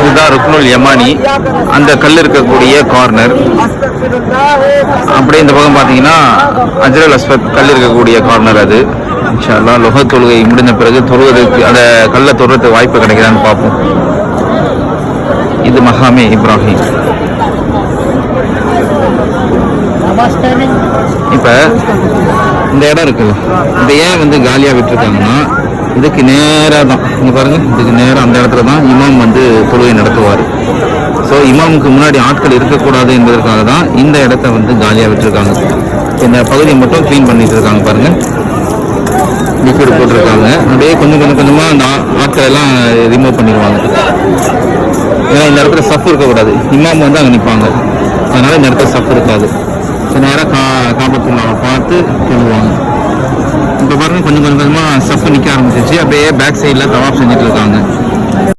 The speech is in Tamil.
இதுதான் ருக்னுல் யமானி. அந்த கல் இருக்கக்கூடிய கார்னர் அப்படியே இந்த பக்கம் பார்த்தீங்கன்னா அஜரல் அஸ்வத் கல் இருக்கக்கூடிய கார்னர் அது. இன்ஷா அல்லாஹ் தொழுகை முடிந்த பிறகு தொழுவதற்கு அந்த கல்லை தொடுறதுக்கு வாய்ப்பு கிடைக்கிறான்னு பார்ப்போம். இது மகாமே இப்ராஹிம். இப்போ இந்த இடம் இருக்குல்ல. இந்த ஏன் வந்து காலியாக விட்டுருக்காங்கன்னா இதுக்கு நேராக தான். இங்கே பாருங்கள் இதுக்கு நேராக அந்த இடத்துல தான் இமாம் வந்து தொழுகை நடத்துவார். ஸோ இமாமுக்கு முன்னாடி ஆட்கள் இருக்கக்கூடாது என்பதற்காக தான் இந்த இடத்த வந்து காலியாக விட்டுருக்காங்க. இந்த பகுதியை மட்டும் க்ளீன் பண்ணிட்டு இருக்காங்க பாருங்கள் லிக்விட் போட்டிருக்காங்க. அப்படியே கொஞ்சம் கொஞ்சம் கொஞ்சமாக அந்த ஆட்கள் எல்லாம் ரிமூவ் பண்ணிடுவாங்க. ஏன்னா இந்த இடத்துல சஃப் இருக்கக்கூடாது. இமாம் வந்து அங்கே நிற்பாங்க அதனால் இந்த இடத்துல சஃப் இருக்காது. ஸோ நேராக கா காபத்துள்ளாவை பார்த்து சொல்லுவாங்க இப்போ பாருங்கள் கொஞ்சம் கொஞ்சம் கொஞ்சமாக சஃப் நிற்க ஆரம்பிச்சிச்சு அப்படியே பேக் சைடில் தவாப் செஞ்சுட்டு இருக்காங்க.